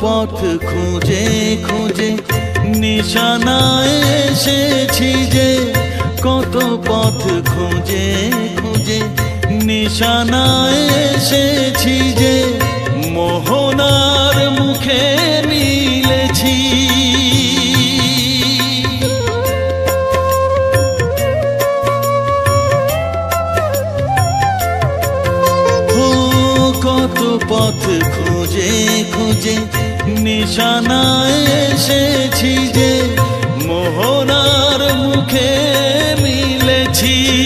পথ খুঁজে খুঁজে নিশানায় এসেছি যে কত পথ খুঁজে খুঁজে নিশানায় এসেছি পথ খুঁজে খুঁজে নিশানায় এসেছি যে মোহনার মুখে মিলেছি।